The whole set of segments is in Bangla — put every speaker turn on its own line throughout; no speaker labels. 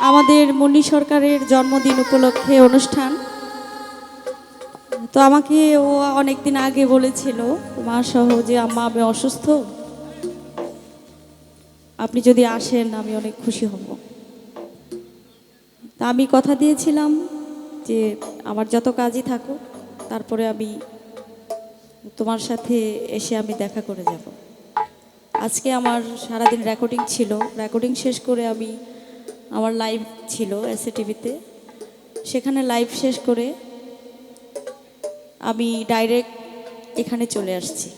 আমাদের মুন্নি সরকারের জন্মদিন উপলক্ষে অনুষ্ঠান। তো আমাকে ও অনেক দিন আগে বলেছিল, মা সহ যে আম্মা, আমি অসুস্থ। আপনি যদি আসেন, আমি অনেক খুশি হব। তা আমি কথা দিয়েছিলাম যে, আমার যত কাজই থাকুক, তারপরে আমি তোমার সাথে এসে আমি দেখা করে যাব। আজকে আমার সারাদিন রেকর্ডিং ছিল। রেকর্ডিং শেষ করে আমি আমার লাইভ ছিল এসএ টিভিতে সেখানে লাইভ শেষ করে আমি ডাইরেক্ট এখানে চলে আসছি।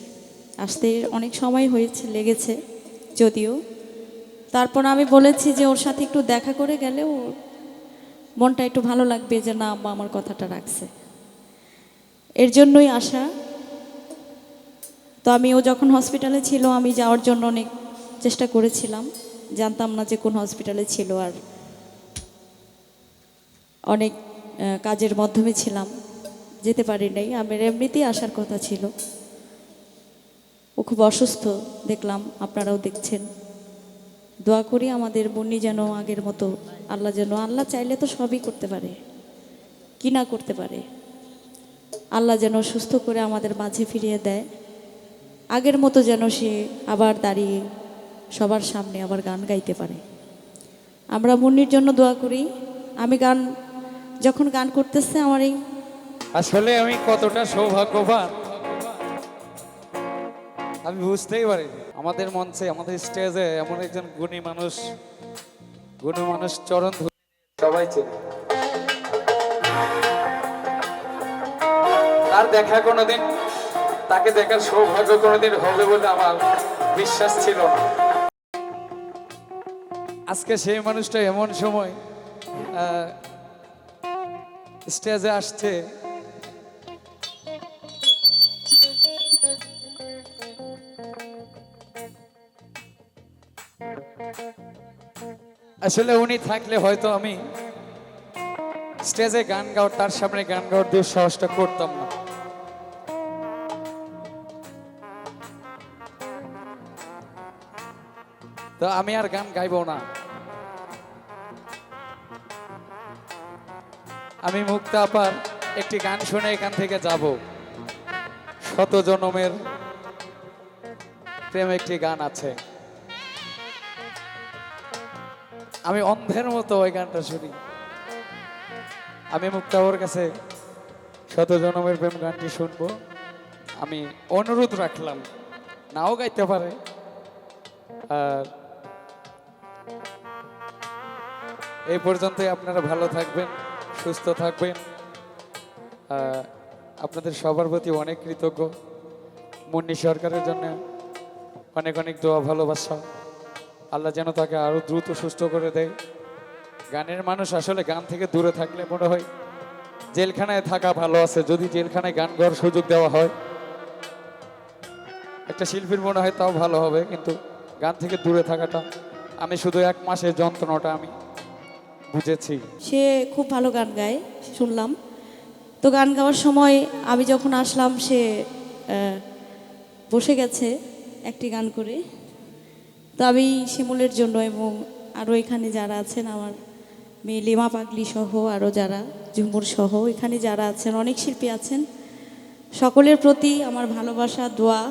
আসতে অনেক সময় হয়েছে, লেগেছে, যদিও। তারপর আমি বলেছি যে ওর সাথে একটু দেখা করে গেলে ওর মনটা একটু ভালো লাগবে যে না, আম্মা আমার কথাটা রাখছে। এর জন্যই আসা তো আমি ও যখন হসপিটালে ছিল, আমি যাওয়ার জন্য অনেক চেষ্টা করেছিলাম। জানতাম না যে কোন হসপিটালে ছিল আর অনেক কাজের মাধ্যমে ছিলাম, যেতে পারি নাই। আমার এমনিতেই আসার কথা ছিল। ও খুব অসুস্থ, দেখলাম আপনারাও দেখছেন। দোয়া করি আমাদের বন্যি যেন আগের মতো আল্লাহ যেন, আল্লাহ চাইলে তো সবই করতে পারে, কি না করতে পারে। আল্লাহ যেন সুস্থ করে আমাদের মাঝে ফিরিয়ে দেয়। আগের মতো যেন সে আবার দাঁড়িয়ে সবার সামনে আবার গান গাইতে পারে। আমরা মুন্নির জন্য দোয়া করি, আমি গান, যখন গান করতেছে আমার এই
আসলে আমি কতটা সৌভাগ্যবান। আমি বুঝতেই পারি। আমাদের মঞ্চে, আমাদের স্টেজে এমন একজন গুণী মানুষ গুণী মানুষ চরণ সবাই চেনে। তার দেখা কোনোদিন, তাকে দেখার সৌভাগ্য কোনোদিন হবে বলে আমার বিশ্বাস ছিল না। আজকে সেই মানুষটা এমন সময় স্টেজে আসছে। আসলে উনি থাকলে হয়তো আমি স্টেজে গান গাওয়ার, তার সামনে গান গাওয়ার দুঃসাহসটা করতাম না। তো আমি আর গান গাইবো না। আমি মুক্তা আপার একটি গান শুনে এখান থেকে যাব। শত জনমের প্রেম একটি গান আছে। আমি অন্ধের মতো ওই গানটা শুনি। আমি মুক্তাবর কাছে শত জনমের প্রেম গানটি শুনব। আমি অনুরোধ রাখলাম, নাও গাইতে পারে। আর এই পর্যন্তই, আপনারা ভালো থাকবেন। সুস্থ থাকবেন। আপনাদের সবার প্রতি অনেক কৃতজ্ঞ। মুন্নি সরকারের জন্য অনেক অনেক দোয়া, ভালোবাসা। আল্লাহ যেন তাকে আরও দ্রুত সুস্থ করে দেয়। গানের মানুষ আসলে গান থেকে দূরে থাকলে মনে হয় জেলখানায় থাকা ভালো আছে। যদি জেলখানায় গান গাওয়ার সুযোগ দেওয়া হয়, একটা শিল্পীর মনে হয় তাও ভালো হবে। কিন্তু গান থেকে দূরে থাকাটা, আমি শুধু এক মাসের যন্ত্রণাটা আমি বুঝেছি।
সে খুব ভালো গান গায়, শুনলাম। তো গান গাওয়ার সময় আমি যখন আসলাম, সে বসে গেছে একটি গান করে। তো আমি শিমুলের জন্য এবং আরও এখানে যারা আছেন, আমার মেয়ে লিমা পাগলি সহ, আরও যারা, ঝুমুর সহ, এখানে যারা আছেন, অনেক শিল্পী আছেন, সকলের প্রতি আমার ভালোবাসা, দোয়া।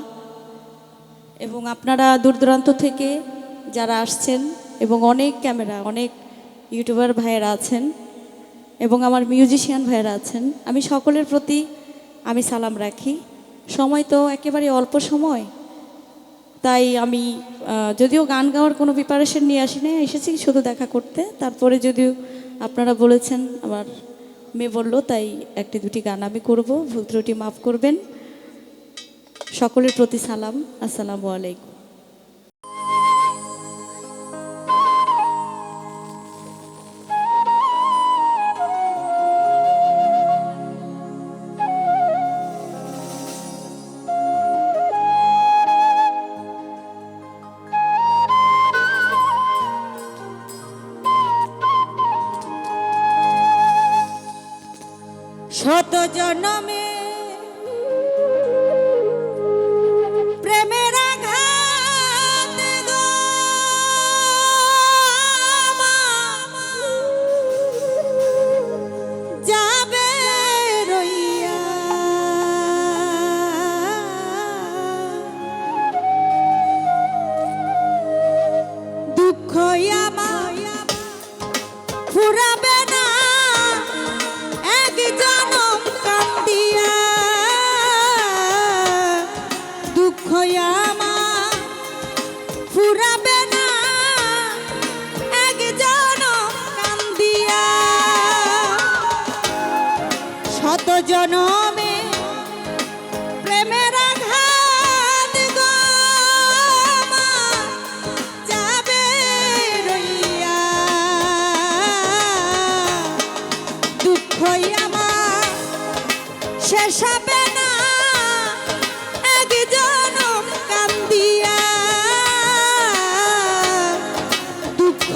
এবং আপনারা দূর দূরান্ত থেকে যারা আসছেন, এবং অনেক ক্যামেরা, অনেক ইউটিউবার ভাইয়েরা আছেন এবং আমার মিউজিশিয়ান ভাইয়েরা আছেন, আমি সকলের প্রতি আমি সালাম রাখি। সময় তো একেবারে অল্প সময়, তাই আমি যদিও গান গাওয়ার কোনো প্রিপারেশন নিয়ে আসি না এসেছি শুধু দেখা করতে। তারপরে যদিও আপনারা বলেছেন, আমার মেয়ে বলল, তাই একটি দুটি গান আমি করব, ভুল ত্রুটি মাফ করবেন। সকলের প্রতি সালাম, আসসালামু আলাইকুম। শত জনমে
জনমে প্রেমের আঘাত যাবে রইয়া। দুঃখ আমার শেষ হবে না। এক জনম কান্দিয়া। দুঃখ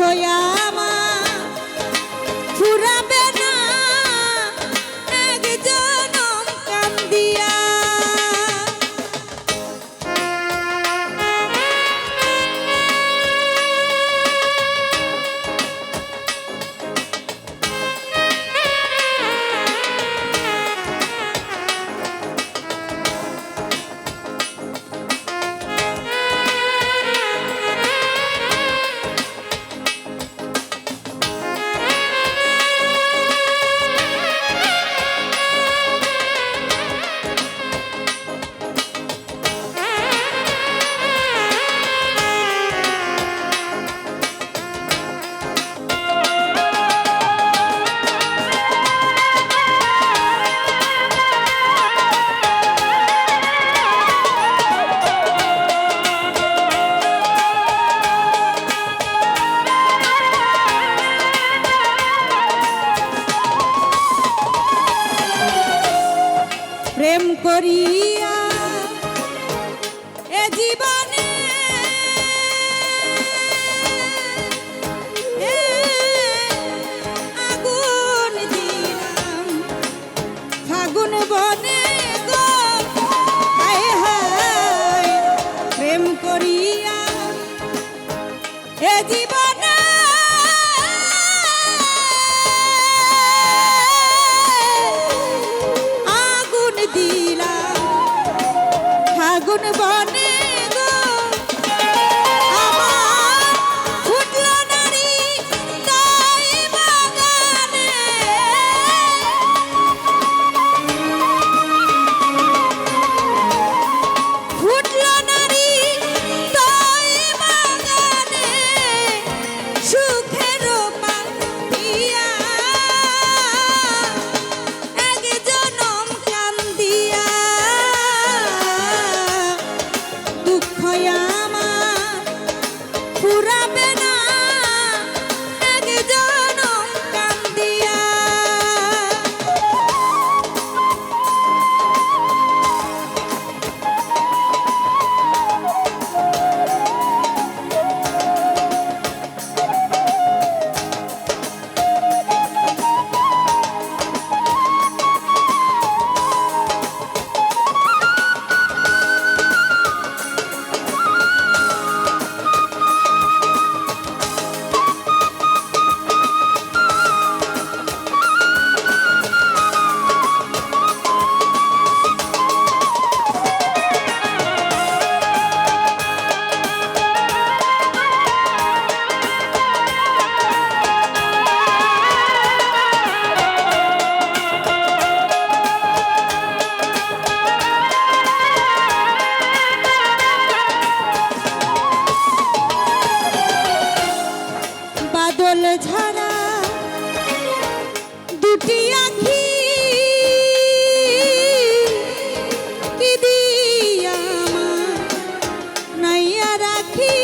keep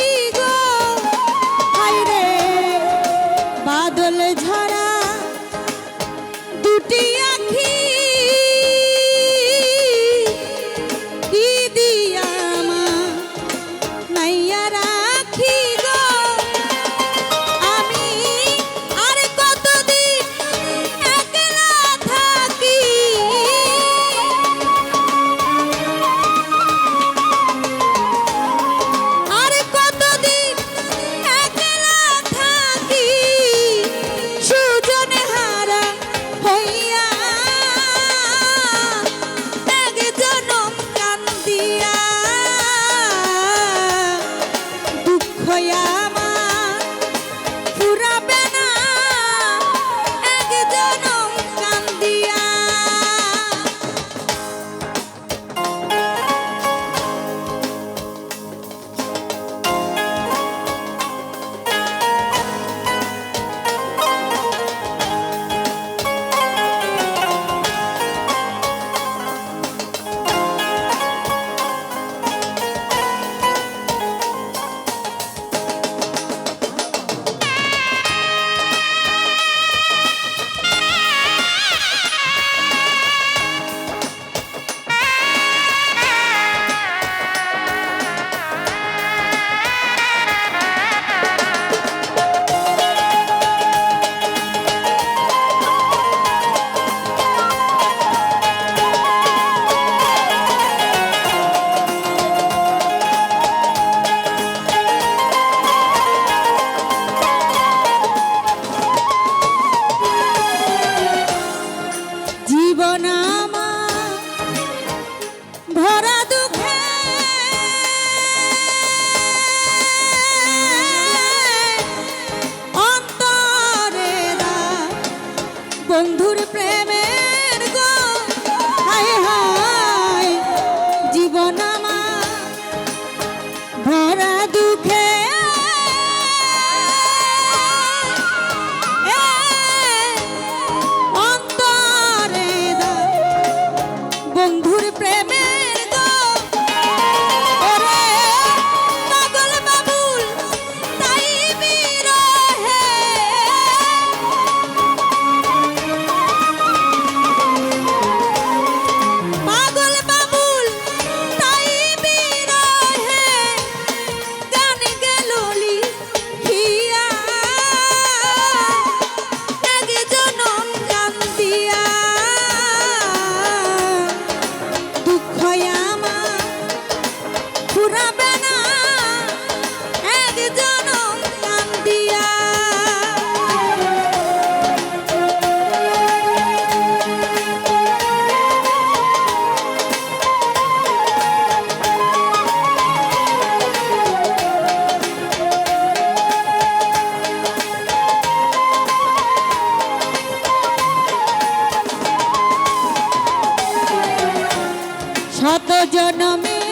শত জনমে